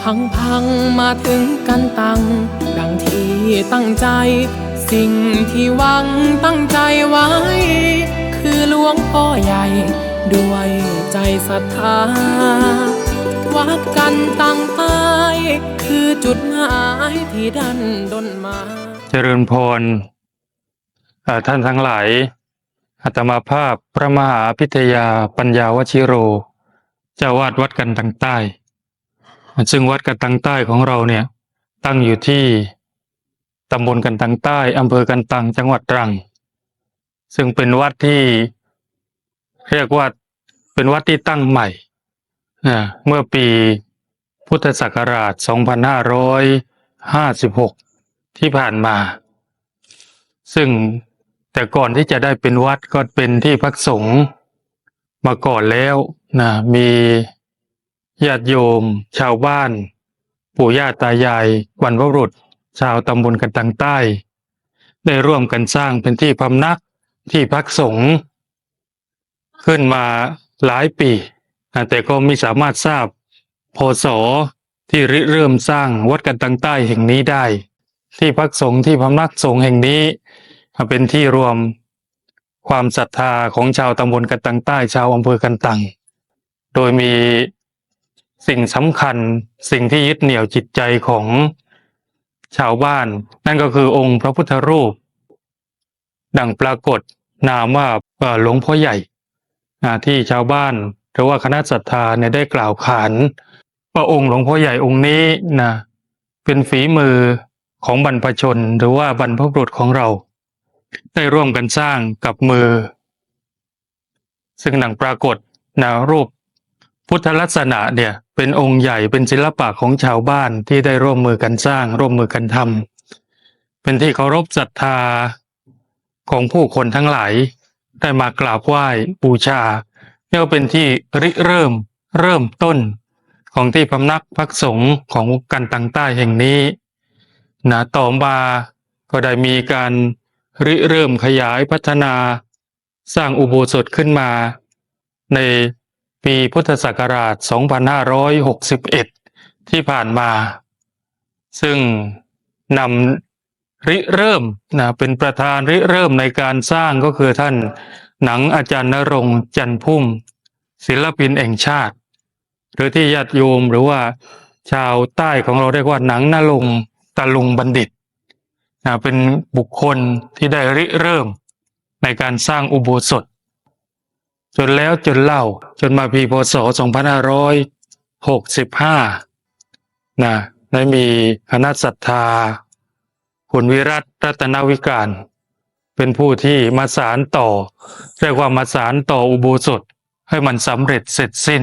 พังพังมาถึงกันตังดังที่ตั้งใจ สิ่งที่หวังตั้งใจไว้ คือหลวงพ่อใหญ่ ด้วยใจศรัทธา วัดกันตั้งใต้คือจุดหมายที่ดันดนมา เจริญพรท่านทั้งหลายอาตมาภาพพระมหาพิทยาปัญญาวชิโรเจ้าวาดวัดกันตังใต้ ซึ่งวัดกันตังใต้ของเราเนี่ย ตั้งอยู่ที่ตำบลกันตังใต้อำเภอกันตังจังหวัดตรัง ซึ่งเป็นวัดที่เรียกว่าเป็นวัดที่ตั้งใหม่เมื่อปีพุทธศักราช 2556 ที่ผ่านมา ซึ่งแต่ก่อนที่จะได้เป็นวัดก็เป็นที่พักสงฆ์มาก่อนแล้วนะมี ญาติโยม ชาวบ้าน ปู่ย่าตายายบรรพบุรุษ ชาวตำบลกันตังใต้ ได้ร่วมกันสร้างเป็นที่พำนักที่พักสงฆ์ขึ้นมาหลายปี แต่ก็ไม่สามารถทราบพศที่ริเริ่มสร้างวัดกันตังใต้แห่งนี้ได้ ที่พักสงฆ์ที่พำนักสงฆ์แห่งนี้ เป็นที่รวมความศรัทธาของชาวตำบลกันตังใต้ ชาวอำเภอกันตัง โดยมี สิ่งสำคัญสิ่งที่ยึดเหนี่ยวจิตใจของชาวบ้าน นั่นก็คือองค์พระพุทธรูป ดังปรากฏนามว่าหลวงพ่อใหญ่ที่ชาวบ้านหรือว่าคณะศรัทธาเนี่ยได้กล่าวขานว่าองค์หลวงพ่อใหญ่องค์นี้นะเป็นฝีมือของบรรพชนหรือว่าบรรพบุรุษของเรา ได้ร่วมกันสร้างกับมือ ซึ่งหนังปรากฏนะรูป พุทธลักษณะเนี่ยเป็นองค์ใหญ่เป็นศิลปะของชาวบ้านที่ได้ร่วมมือกันสร้าง ร่วมมือกันทำเป็นที่เคารพศรัทธาของผู้คนทั้งหลาย ได้มากราบไหว้บูชาเรียกว่าเป็นที่ริเริ่ม เริ่มต้น ของที่พำนักพักสงฆ์ของกันตังใต้แห่งนี้นะต่อมาก็ได้มีการริเริ่มขยายพัฒนา สร้างอุโบสถขึ้นมา ใน ปีพุทธศักราช 2561 ที่ผ่านมา ซึ่งนำริเริ่มนะเป็นประธานริเริ่มในการสร้างก็คือท่านหนังอาจารย์นรงจันพุ่ม ศิลปินแห่งชาติ หรือที่ญาติโยมหรือว่าชาวใต้ของเราเรียกว่าหนังนรงตะลุงบัณฑิตนะเป็นบุคคลที่ได้ริเริ่มในการสร้างอุโบสถ จนแล้วจนเล่าจนมาปีพศ 2565 นะได้มีคณะศรัทธาคุณวิรัตรัตนวิการ เป็นผู้ที่มาสารต่อ เรียกว่ามาสารต่ออุโบสถให้มันสำเร็จเสร็จสิ้น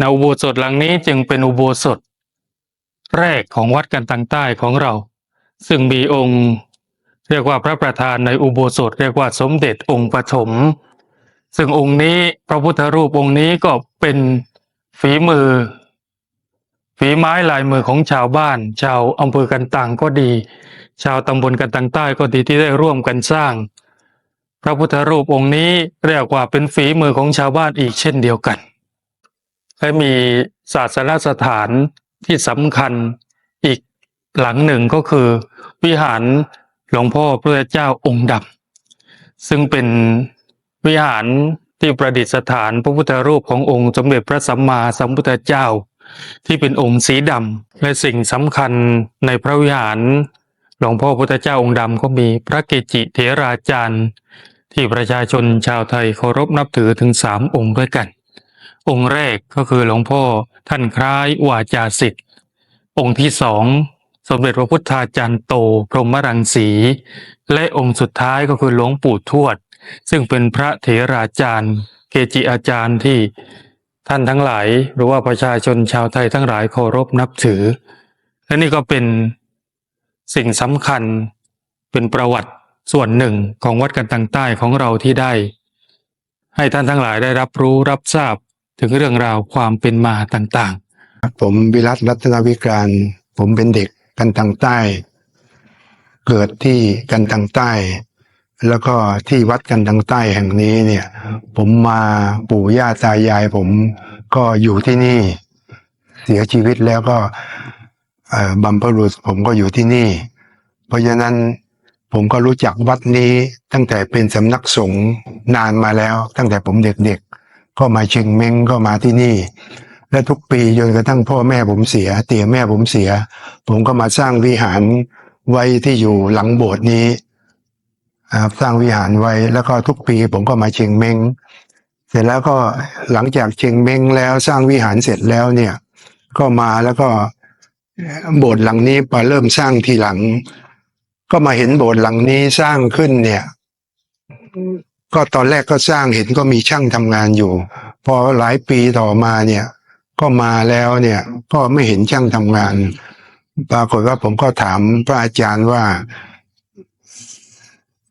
นะอุโบสถหลังนี้จึงเป็นอุโบสถ แรกของวัดกันตังใต้ของเรา ซึ่งมีองค์ เรียกว่าพระประธานในอุโบสถ เรียกว่าสมเด็จองค์ปฐม ซึ่งองค์นี้พระพุทธรูปองค์นี้ก็เป็นฝีมือ ฝีไม้ลายมือของชาวบ้าน ชาวอำเภอกันตังก็ดี ชาวตำบลกันตังใต้ก็ดีที่ได้ร่วมกันสร้าง พระพุทธรูปองค์นี้เรียกว่าเป็นฝีมือของชาวบ้านอีกเช่นเดียวกัน และมีศาสนสถานที่สำคัญอีกหลังหนึ่งก็คือ วิหารหลวงพ่อพระเจ้าองค์ดำซึ่งเป็น วิหารที่ประดิษฐานพระพุทธรูปขององค์สมเด็จพระสัมมาสัมพุทธเจ้า ที่เป็นองค์สีดำและสิ่งสำคัญในพระวิหารหลวงพ่อพุทธเจ้าองค์ดำก็มีพระเกจิเถราจารย์ ที่ประชาชนชาวไทยเคารพนับถือถึงสามองค์ด้วยกัน องค์แรกก็คือหลวงพ่อท่านคล้ายวาจาสิทธิ์องค์ที่สองสมเด็จพระพุทธาจารย์โต พรหมรังสี และองค์สุดท้ายก็คือหลวงปู่ทวด ซึ่งเป็นพระเถราจารย์ เกจิอาจารย์ที่ท่านทั้งหลาย หรือว่าประชาชนชาวไทยทั้งหลายเคารพนับถือ และนี่ก็เป็นสิ่งสำคัญเป็นประวัติส่วนหนึ่งของวัดกันตังใต้ของเราที่ได้ ให้ท่านทั้งหลายได้รับรู้รับทราบถึงเรื่องราวความเป็นมาต่างๆ ผมวิรัตรัตนวิการ ผมเป็นเด็กกันทางใต้ เกิดที่กันทางใต้ แล้วก็ที่วัดกันทางใต้แห่งนี้เนี่ย ผมมาปู่ย่าตายาย ผมก็อยู่ที่นี่ เสียชีวิตแล้วก็บัมพรุษผมก็อยู่ที่นี่ เพราะฉะนั้นผมก็รู้จักวัดนี้ตั้งแต่เป็นสำนักสงฆ์นานมาแล้ว ตั้งแต่ผมเด็กๆ ก็มาเชียงเม้งก็มาที่นี่ และทุกปีจนกระทั่งพ่อแม่ผมเสีย เตี่ยแม่ผมเสีย ผมก็มาสร้างวิหารไว้ที่อยู่หลังโบสถ์นี้ สร้างวิหารไว้ แล้วก็ทุกปีผมก็มาเชียงเม้งเสร็จแล้วก็หลังจากเชียงเม้งแล้วสร้างวิหารเสร็จแล้วเนี่ย ก็มาแล้วก็โบสถ์หลังนี้พอเริ่มสร้างทีหลัง ก็มาเห็นโบสถ์หลังนี้สร้างขึ้นเนี่ย ก็ตอนแรกก็สร้างเห็นก็มีช่างทำงานอยู่ พอหลายปีต่อมาเนี่ย ก็มาแล้วเนี่ย ก็ไม่เห็นช่างทำงาน ปรากฏว่าผมก็ถามพระอาจารย์ว่า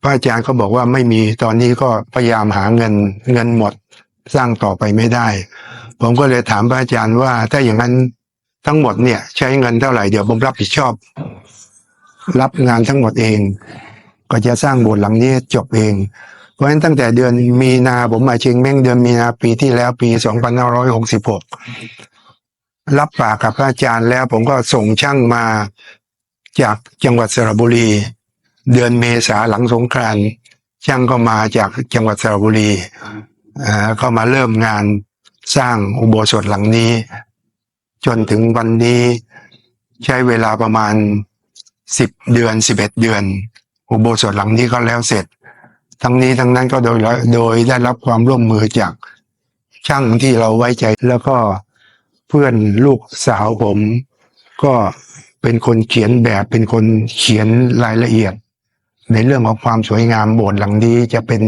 ระอาจารย์ก็บอกว่าไม่มีตอนนี้ก็พยายามหาเงินเงินหมดสร้างต่อไปไม่ได้ ผมก็เลยถามพระอาจารย์ว่า ถ้าอย่างนั้นทั้งหมดเนี่ย ใช้เงินเท่าไหร่เดี๋ยวผมรับผิดชอบ รับงานทั้งหมดเอง ก็จะสร้างโบสถ์หลังนี้จบเอง เพราะฉะนั้นตั้งแต่เดือนมีนาผมมาเชียงเม้งเดือนมีนาปีที่แล้วปี2566 รับปากกับพระอาจารย์แล้วผมก็ส่งช่างมาจากจังหวัดสระบุรี เดือนเมษาหลังสงกรานต์ช่างก็มาจากจังหวัดสระบุรีอ่าก็มาเริ่มงานสร้างอุโบสถหลังนี้ จนถึงวันนี้ใช้เวลาประมาณสิบเดือนสิบเอ็ดเดือน อุโบสถหลังนี้ก็แล้วเสร็จ ทั้งนี้ทั้งนั้นก็โดยโดยได้รับความร่วมมือจากช่างที่เราไว้ใจแล้วก็เพื่อนลูกสาวผม ก็เป็นคนเขียนแบบเป็นคนเขียนรายละเอียด ในเรื่องของความสวยงามโบสถ์หลังนี้จะเป็น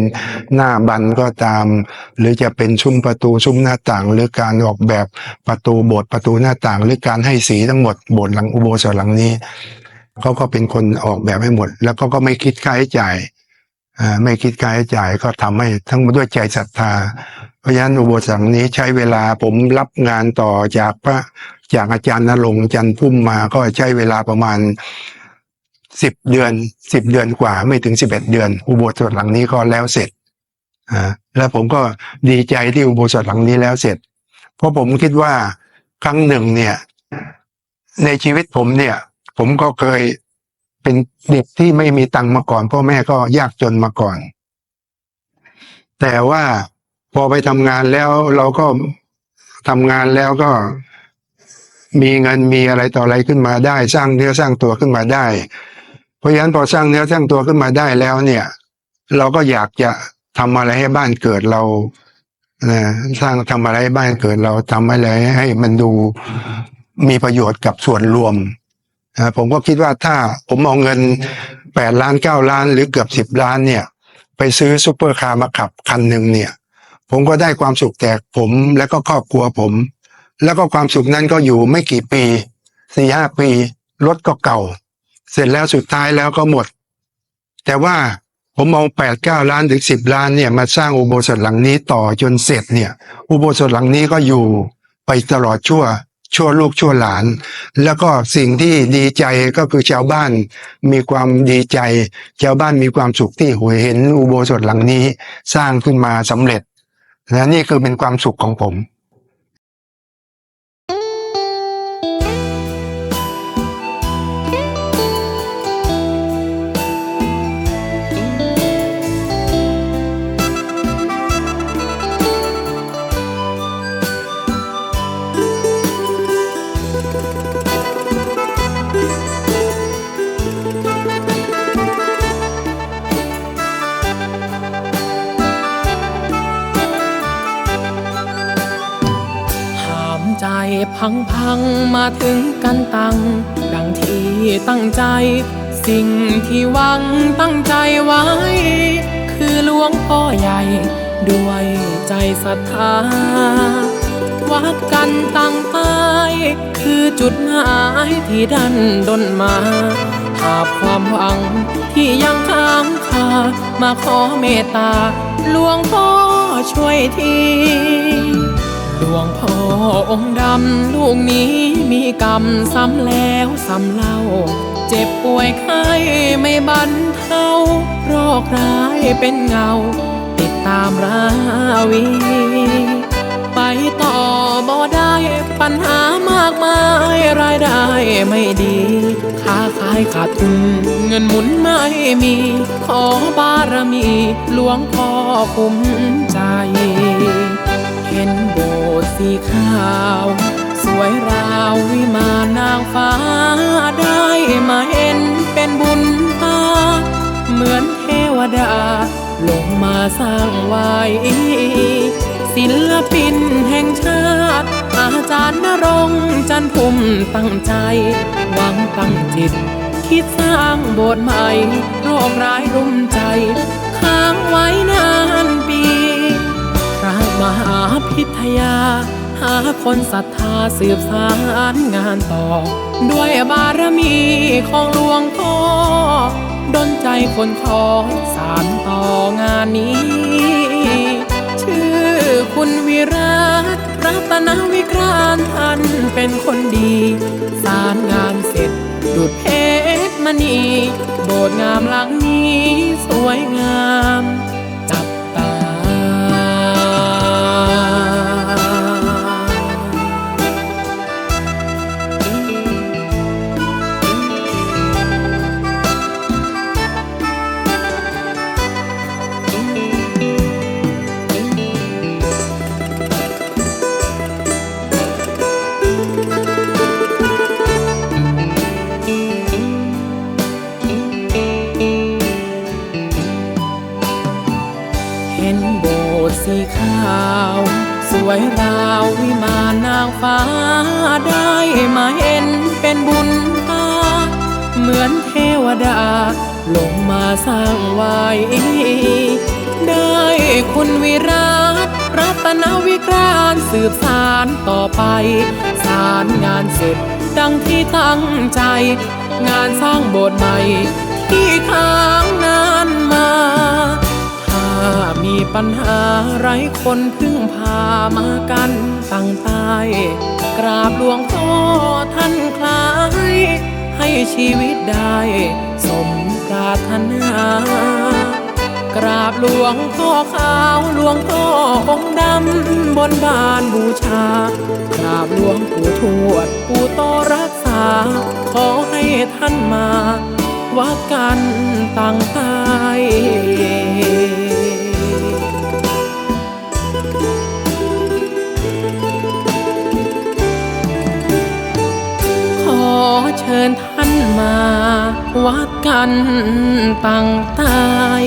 หน้าบันก็ตาม หรือจะเป็นซุ้มประตูซุ้มหน้าต่าง หรือการออกแบบประตูโบสถ์ประตูหน้าต่าง หรือการให้สีทั้งหมดโบสถ์หลังอุโบสถหลังนี้เขาก็เป็นคนออกแบบให้หมด แล้วก็ก็ไม่คิดค่าใช้จ่ายไม่คิดค่าใช้จ่ายก็ทำให้ทั้งหมดด้วยใจศรัทธา เพราะฉะนั้นอุโบสถหลังนี้ใช้เวลาผมรับงานต่อจากพระจากอาจารย์นรงจันทร์พุ่มมาก็ใช้เวลาประมาณ สิบเดือนสิบเดือนกว่า ไม่ถึงสิบเอ็ดเดือน อุโบสถหลังนี้ก็แล้วเสร็จอ่าแล้วผมก็ดีใจที่อุโบสถหลังนี้แล้วเสร็จ เพราะผมคิดว่าครั้งหนึ่งเนี่ย ในชีวิตผมเนี่ย ผมก็เคยเป็นเด็กที่ไม่มีตังค์มาก่อนพ่อแม่ก็ยากจนมาก่อน แต่ว่าพอไปทำงานแล้วเราก็ทำงานแล้วก็มีเงินมีอะไรต่ออะไรขึ้นมาได้ สร้างเนื้อสร้างตัวขึ้นมาได้ เพราะฉะนั้นพอสร้างเนื้อสร้างตัวขึ้นมาได้แล้วเนี่ย เราก็อยากจะทำอะไรให้บ้านเกิดเรานะสร้างทำอะไรให้บ้านเกิดเราทำอะไรให้มันดูมีประโยชน์กับส่วนรวมนะผมก็คิดว่าถ้าผมเอาเงินแปดล้านเก้าล้าน หรือเกือบสิบล้านเนี่ย ไปซื้อซูเปอร์คาร์มาขับคันหนึ่งเนี่ย ผมก็ได้ความสุขแตกผมและก็ครอบครัวผม แล้วก็ความสุขนั้นก็อยู่ไม่กี่ปีสี่ห้าปีรถก็เก่า เสร็จแล้วสุดท้ายแล้วก็หมด แต่ว่าผมเอาแปดเก้าล้านถึงสิบล้านเนี่ยมาสร้างอุโบสถหลังนี้ต่อจนเสร็จเนี่ย อุโบสถหลังนี้ก็อยู่ไปตลอดชั่ว ชั่วลูกชั่วหลาน แล้วก็สิ่งที่ดีใจก็คือชาวบ้านมีความดีใจ ชาวบ้านมีความสุขที่หวยเห็นอุโบสถหลังนี้สร้างขึ้นมาสำเร็จและนี่คือเป็นความสุขของผม มาถึงกันตังดังที่ตั้งใจ สิ่งที่หวังตั้งใจไว้ คือหลวงพ่อใหญ่ ด้วยใจศรัทธา วัดกันตั้งใต้คือจุดหมายที่ดันดนมา หาความหวังที่ยังค้างคามาขอเมตตาหลวงพ่อช่วยที หลวงพ่อองค์ดำลูกนี้มีกรรมซ้ำแล้วซ้ำเล่า เจ็บป่วยไข้ไม่บรรเทาโรคร้ายเป็นเงา ติดตามราวี ไปต่อบ่ได้ปัญหามากมายรายได้ไม่ดีค้าขายขาดทุนเงินหมุนไม่มี ขอบารมี หลวงพ่อคุ้มใจ เห็นโบสถ์สีขาว สวยราววิมานนางฟ้า ได้มาเห็นเป็นบุญตา เหมือนเทวดา ลงมาสร้างไว้ศิลปินแห่งชาติ อาจารย์นรงจันพุ่มตั้งใจ หวังตั้งจิต คิดสร้างโบสถ์ใหม่โรคร้ายรุมใจ ค้างไว้นาน มหาพิทยา หาคนศรัทธาสืบสารงานต่อ ด้วยบารมีของหลวงพ่อดนใจคนขอสารต่องานนี้ ชื่อคุณวิรัตรัตนวิกรานท่านเป็นคนดี สารงานเสร็จดุดเพชรมณี โบสถ์งามหลังนี้สวยงาม สร้างไว้ ได้คุณวิรัตรัตนวิกรานสืบสารต่อไป สารงานเสร็จดังที่ตั้งใจ งานสร้างโบสถ์ใหม่ ที่ค้างนานมา ถ้ามีปัญหาไรคนพึ่งพามากันตั้งตายกราบหลวงพ่อท่านคล้าย ให้ชีวิตได้ ปรารถนากราบหลวงพ่อขาวหลวงพ่อองค์ดำบนบานบูชากราบหลวงปู่ทวดปู่โตรักษา ขอให้ท่านมาวัดกันต่างตายขอเชิญท่านมา วัดกันต่างตาย